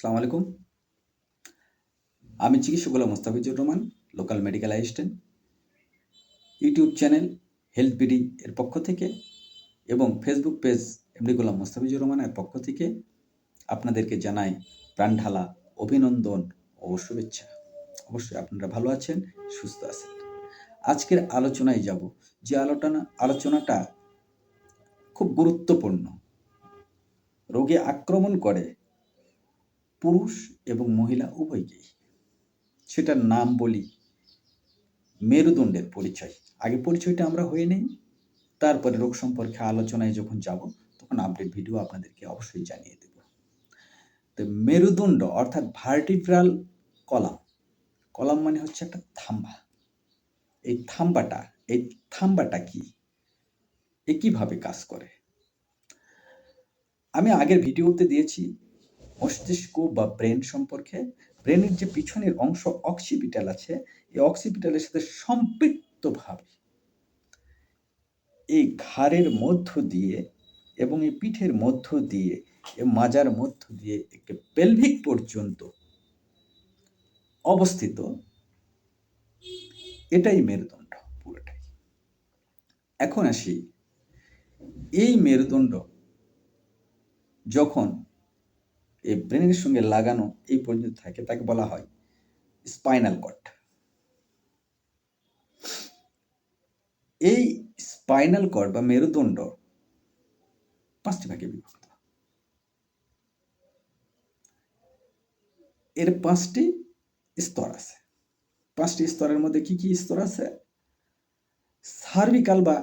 আসসালামু আলাইকুম। আমি চিকিৎসক Golam Mostafizur Rahman, local medical assistant. YouTube channel health BD এর পক্ষ থেকে এবং Facebook page MD Golam Mostafizur রহমানের পক্ষ থেকে আপনাদেরকে জানাই প্রাণঢালা অভিনন্দন ও শুভেচ্ছা। অবশ্যই আপনারা ভালো আছেন, সুস্থ আছেন। আজকের আলোচনায় যাব যে আলোচনা আলোচনাটা খুব গুরুত্বপূর্ণ। রোগে আক্রমণ করে পুরুষ এবং মহিলা উভয়কেই। সেটার নাম বলি মেরুদণ্ডের পরিচয়। আগে পরিচয়টা আমরা হয়ে নেই। তারপরে রোগ সম্পর্কে আলোচনায় যখন যাব, তখন আপডেট ভিডিও আপনাদেরকে অবশ্যই জানিয়ে দেব। তো মেরুদণ্ড অর্থাৎ ভার্টিব্রাল কলাম কলাম মানে হচ্ছে একটা থাম্বা। এই থাম্বাটা এই থাম্বাটা কি? এ কীভাবে কাজ করে? আমি আগের ভিডিওতে দিয়েছি মস্তিষ্ক বা ব্রেন সম্পর্কে ব্রেনের যে পিছনের অংশ অক্সিপিটাল আছে, এই অক্সিপিটালের সাথে সম্পৃক্তভাবে এই ঘাড়ের মধ্য দিয়ে এবং এই পিঠের মধ্য দিয়ে এ মাজার মধ্য দিয়ে একটি পেলভিক পর্যন্ত অবস্থিত। এটাই মেরুদণ্ড পুরোটাই। এখন আসি, এই মেরুদণ্ড যখন এই ব্রেনের সঙ্গে লাগানো এই পর্যন্ত থাকে, তাকে বলা হয় স্পাইনাল কর্ড। এই স্পাইনাল কর্ড বা মেরুদণ্ড পাঁচটি ভাগে বিভক্ত। এর পাঁচটি স্তর আছে। পাঁচটি স্তরের মধ্যে কি কি স্তর আছে? সার্ভিকাল বা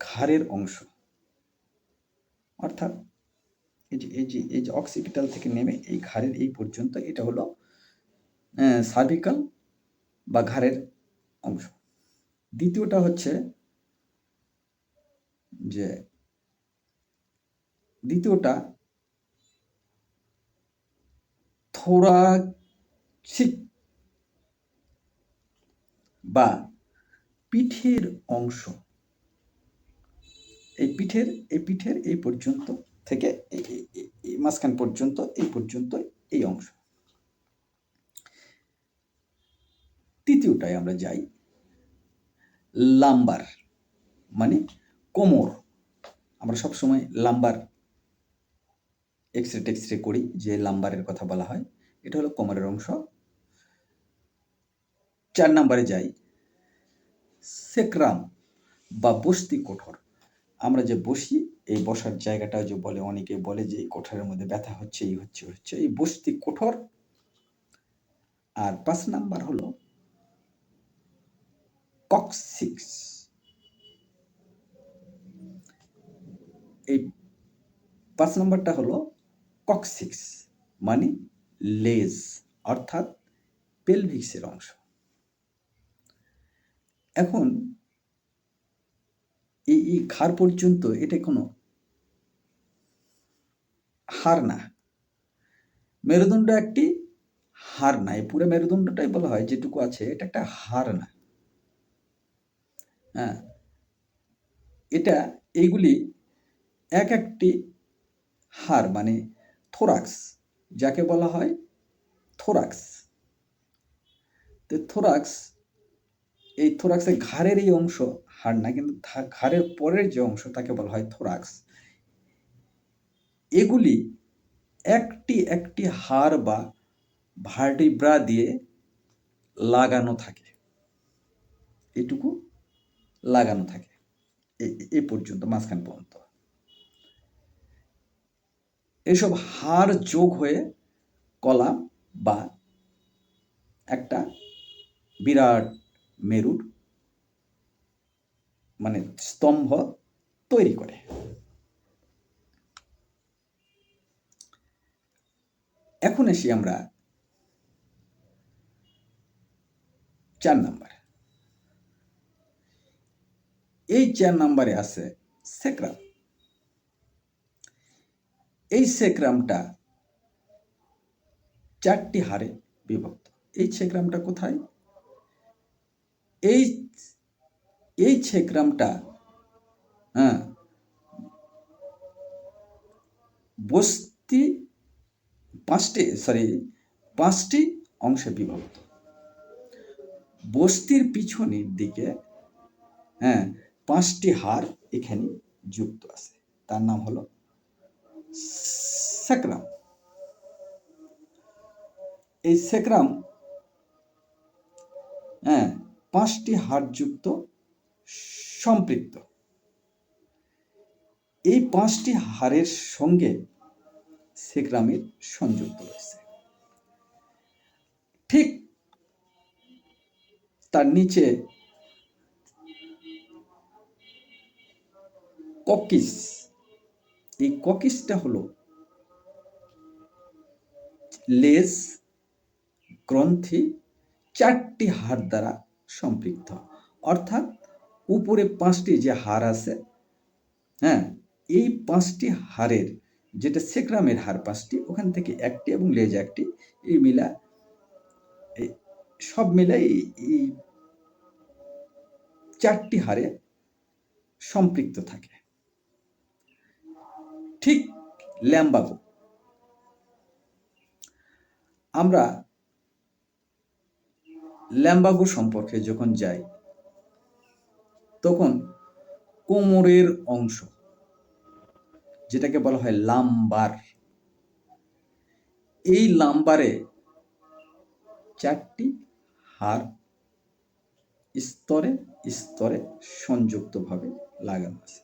ঘাড়ের অংশ, অর্থাৎ এই যে এই যে এই যে অক্সিপিটাল থেকে নেমে এই ঘাড়ের এই পর্যন্ত এটা হলো সার্ভিকাল বা ঘাড়ের অংশ। দ্বিতীয়টা হচ্ছে যে, দ্বিতীয়টা থোরাসিক বা পিঠের অংশ। এই পিঠের এই পিঠের এই পর্যন্ত থেকে এই মাঝখান পর্যন্ত, এই পর্যন্ত এই অংশ। তৃতীয়টায় আমরা যাই। লাম্বার মানে কোমর। আমরা সব সময় লাম্বার এক্স রে টেক্স রে করি, যে লাম্বারের কথা বলা হয়। এটা হলো কোমরের অংশ। চার নাম্বারে যাই। সেক্রাম বা বস্তি কোঠর। আমরা যে বসি, এই বসার জায়গাটা যে বলে, অনেকে বলে যে এই কোঠরের মধ্যে ব্যথা হচ্ছে, এই হচ্ছে হচ্ছে। এই বসতি কোঠর আর পাঁচ নাম্বার হলো কক্সিক্স। এই পাঁচ নম্বরটা হলো কক্সিক্স মানে লেজ, অর্থাৎ পেলভিক্সের অংশ। এখন এই এই ঘাড় পর্যন্ত এটা কোনো হার না। মেরুদণ্ড একটি হার না। এই পুরো মেরুদণ্ডটাই বলা হয়, যেটুকু আছে, এটা একটা হার না। হ্যাঁ এটা, এইগুলি এক একটি হার মানে থোরাক্স, যাকে বলা হয় থোরাক্স। তো থোরাক্স, এই থোরাক্সের ঘাড়ের এই অংশ হাড় না কিন্তু ঘাড়ের পরের যে অংশ তাকে বলা হয় থোরাক্স এগুলি একটি একটি হাড় বা ভার্টিব্রা দিয়ে লাগানো থাকে। এটুকু লাগানো থাকে। এ পর্যন্ত, মাঝখান পর্যন্ত। এইসব হাড় যোগ হয়ে কলাম বা একটা বিরাট মেরুর মানে স্তম্ভ তৈরি করে। এখন এসি আমরা চার নাম্বার। এই চার নাম্বারে আছে সেক্রাম। এই সেক্রামটা চারটি হারে বিভক্ত। এই সেক্রামটা কোথায়? এই এই ছেকরামটা হ্যাঁ বস্তি পাঁচটি সরি পাঁচটি অংশে বিভক্ত। বস্তির পিছনের দিকে হ্যাঁ পাঁচটি হার এখানে যুক্ত আছে। তার নাম হলো স্যাক্রাম এই স্যাক্রাম হ্যাঁ পাঁচটি হাড়যুক্ত সম্পৃক্ত। এই পাঁচটি হারের সঙ্গে সেক্রামের সংযুক্ত রয়েছে। ঠিক তার নিচে ককিস। এই ককিসটা হলো লেজ গ্রন্থি চারটি হাড় দ্বারা সম্পৃক্ত। অর্থাৎ উপরে পাঁচটি যে হার আছে হ্যাঁ এই পাঁচটি হারের যেটা সেক্রামের হার পাঁচটি, ওখান থেকে একটি এবং লেজ একটি, এই মিলা সব মিলে এই- এই চারটি হারে সম্পৃক্ত থাকে। ঠিক ল্যাম্বাগো আমরা ল্যাম্বাগো সম্পর্কে যখন যাই তখন কোমরের অংশ, যেটাকে বলা হয় লাম্বার। এই লাম্বারে চারটি হাড় স্তরে স্তরে সংযুক্তভাবে লাগানো আছে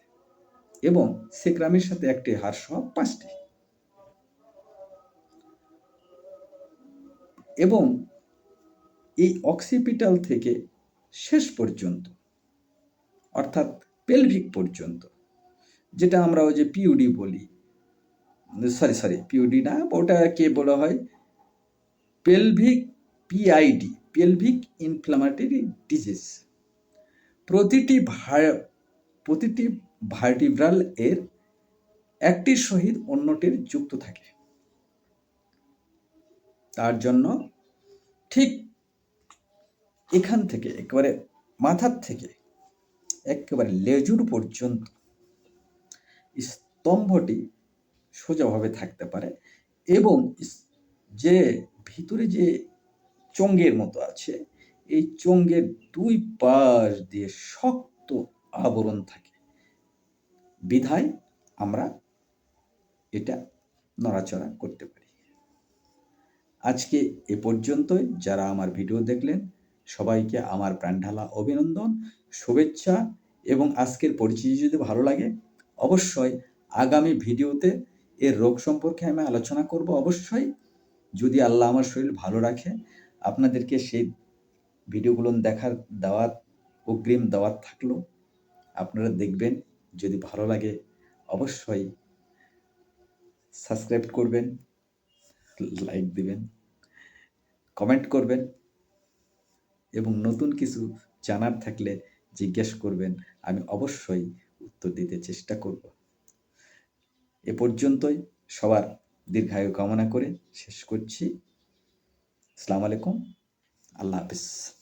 এবং সেক্রামের সাথে একটি হাড় সহ পাঁচটি। এবং এই অক্সিপিটাল থেকে শেষ পর্যন্ত অর্থাৎ পেলভিক পর্যন্ত, যেটা আমরা ওই যে পিউডি বলি। সরি সরি পিউডি না ওটাকে বলা হয়? Pelvic PID pelvic inflammatory disease প্রতিটি প্রতিটি ভার্টিব্রাল এর একটির সহিত অন্যটির যুক্ত থাকে। তার জন্য ঠিক এখান থেকে, একেবারে মাথার থেকে একেবারে লেজুর পর্যন্ত স্তম্ভটি সোজাভাবে থাকতে পারে এবং যে ভিতরে যে চঙ্গের মতো আছে, এই চঙ্গের দুই পাশ দিয়ে শক্ত আবরণ থাকে। বিধায় আমরা এটা নড়াচড়া করতে পারি। আজকে এ পর্যন্তই। যারা আমার ভিডিও দেখলেন সবাইকে আমার প্রাণঢালা অভিনন্দন, শুভেচ্ছা এবং আজকের পরিচিতি যদি ভালো লাগে, অবশ্যই আগামী ভিডিওতে এর রোগ সম্পর্কে আমি আলোচনা করব অবশ্যই। যদি আল্লাহ আমার শরীর ভালো রাখে, আপনাদেরকে সেই ভিডিওগুলো দেখার দাওয়াত, অগ্রিম দাওয়াত থাকল, আপনারা দেখবেন, যদি ভালো লাগে, অবশ্যই সাবস্ক্রাইব করবেন, লাইক দিবেন, কমেন্ট করবেন। এবং নতুন কিছু জানার থাকলে জিজ্ঞেস করবেন, আমি অবশ্যই উত্তর দিতে চেষ্টা করব। এ পর্যন্তই সবার দীর্ঘায়ু কামনা করে শেষ করছি। আসসালামু আলাইকুম। আল্লাহ হাফিজ।